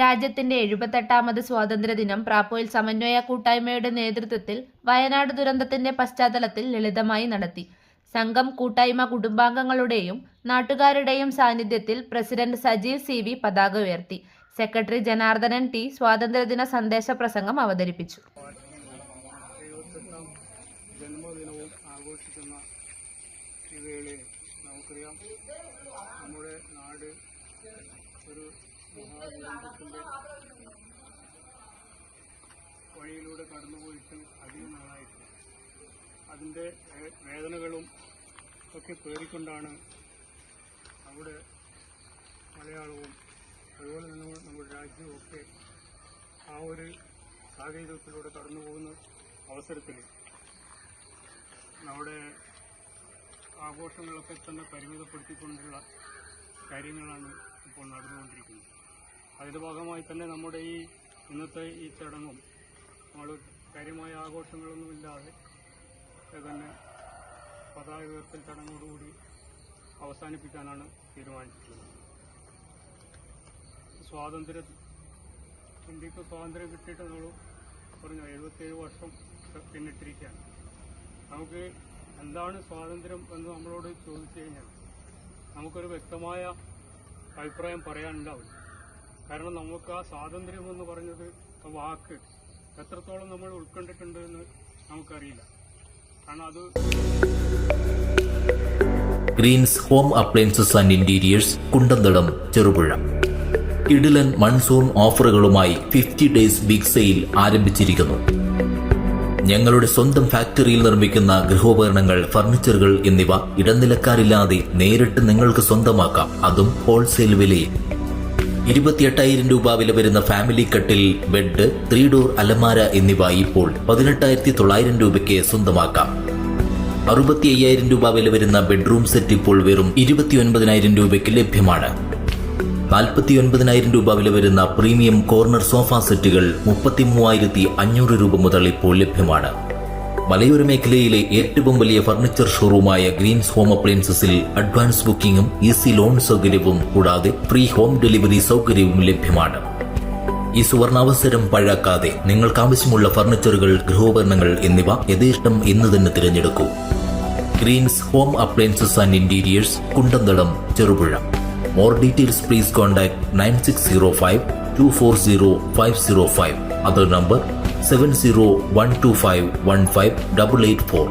രാജ്യത്തിന്റെ എഴുപത്തെട്ടാമത് സ്വാതന്ത്ര്യദിനം പ്രാപ്പോയിൽ സമന്വയ കൂട്ടായ്മയുടെ നേതൃത്വത്തിൽ വയനാട് ദുരന്തത്തിന്റെ പശ്ചാത്തലത്തിൽ ലളിതമായി നടത്തി. സംഘം കൂട്ടായ്മ കുടുംബാംഗങ്ങളുടെയും നാട്ടുകാരുടെയും സാന്നിധ്യത്തിൽ പ്രസിഡന്റ് സജീവ് സി വി പതാക ഉയർത്തി. സെക്രട്ടറി ജനാർദ്ദനൻ ടി സ്വാതന്ത്ര്യദിന സന്ദേശ പ്രസംഗം അവതരിപ്പിച്ചു ഒരു വഴിയിലൂടെ കടന്നുപോയിട്ട് അധികം നാളായിട്ട് അതിന്റെ വേദനകളും ഒക്കെ പേറിക്കൊണ്ടാണ് അവിടെ മലയാളവും അതുപോലെ തന്നെ നമ്മുടെ രാജ്യവും ഒക്കെ ആ ഒരു സാഹചര്യത്തിലൂടെ കടന്നു പോകുന്ന അവസരത്തിൽ നമ്മുടെ ആഘോഷങ്ങളൊക്കെ തന്നെ പരിമിതപ്പെടുത്തിക്കൊണ്ടുള്ള കാര്യങ്ങളാണ് ഇപ്പോൾ നടന്നുകൊണ്ടിരിക്കുന്നത്. അതിന്റെ ഭാഗമായി തന്നെ നമ്മുടെ ഈ ഇന്നത്തെ ഈ ചടങ്ങും നമ്മൾ കാര്യമായ ആഘോഷങ്ങളൊന്നുമില്ലാതെ തന്നെ പതാക ഉയർത്തൽ ചടങ്ങോടുകൂടി അവസാനിപ്പിക്കാനാണ് തീരുമാനിച്ചിട്ടുള്ളത്. സ്വാതന്ത്ര്യ ഇന്ത്യയ്ക്ക് സ്വാതന്ത്ര്യം കിട്ടിയിട്ട് നമ്മൾ പറഞ്ഞു എഴുപത്തേഴ് വർഷം പിന്നിട്ടിരിക്കുകയാണ്. നമുക്ക് എന്താണ് സ്വാതന്ത്ര്യം എന്ന് നമ്മളോട് ചോദിച്ചു കഴിഞ്ഞാൽ നമുക്കൊരു വ്യക്തമായ അഭിപ്രായം പറയാനുണ്ടാവില്ല. കാരണം നമുക്ക് ആ സ്വാതന്ത്ര്യം എന്ന് പറഞ്ഞത് വാക്ക്. എത്രത്തോളം നമ്മൾ ഉൾക്കൊണ്ടിട്ടുണ്ട് എന്ന് നമുക്കറിയില്ല. കാരണം അത് Greens home appliances and interiors Kundanthadam Cherupuzha കിടിലൻ മൺസൂൺ ഓഫറുകളുമായി ഫിഫ്റ്റി ഡേയ്സ് ബിഗ് സെയിൽ ആരംഭിച്ചിരിക്കുന്നു. ഞങ്ങളുടെ സ്വന്തം ഫാക്ടറിയിൽ നിർമ്മിക്കുന്ന ഗൃഹോപകരണങ്ങൾ ഫർണിച്ചറുകൾ എന്നിവ ഇടനിലക്കാരില്ലാതെ നേരിട്ട് നിങ്ങൾക്ക് സ്വന്തമാക്കാം. അതും ഹോൾസെയിൽ വിലയിൽ. ഇരുപത്തിയെട്ടായിരം രൂപ വില വരുന്ന ഫാമിലി കട്ടിൽ ബെഡ് ത്രീ ഡോർ അലമാര എന്നിവ ഇപ്പോൾ പതിനെട്ടായിരത്തി തൊള്ളായിരം രൂപയ്ക്ക് സ്വന്തമാക്കാം. അറുപത്തി അയ്യായിരം രൂപ വില വരുന്ന ബെഡ്റൂം സെറ്റ് ഇപ്പോൾ വെറും ഇരുപത്തിയൊൻപതിനായിരം രൂപയ്ക്ക് ലഭ്യമാണ്. നാൽപ്പത്തി ഒൻപതിനായിരം രൂപ വില വരുന്ന പ്രീമിയം കോർണർ സോഫ സെറ്റുകൾ മുപ്പത്തി മൂവായിരത്തി അഞ്ഞൂറ് രൂപ മുതൽ ഇപ്പോൾ ലഭ്യമാണ്. മലയോര മേഖലയിലെ ഏറ്റവും വലിയ ഫർണിച്ചർ ഷോറൂമായ ഗ്രീൻസ് ഹോം അപ്ലയൻസസിൽ അഡ്വാൻസ് ബുക്കിംഗും ഈസി ലോൺ സൗകര്യവും കൂടാതെ ഫ്രീ ഹോം ഡെലിവറി സൗകര്യവും ലഭ്യമാണ്. ഈ സുവർണാവസരം പഴാക്കാതെ നിങ്ങൾക്ക് ആവശ്യമുള്ള ഫർണിച്ചറുകൾ ഗൃഹോപകരണങ്ങൾ എന്നിവ യഥേഷ്ടം ഇന്ന് തന്നെ തിരഞ്ഞെടുക്കൂ. Greens Home Appliances and Interiors Kundanthalam Cherupuzha. More details please contact nine six zero five two four zero five zero five other number seven zero one two five one five double eight four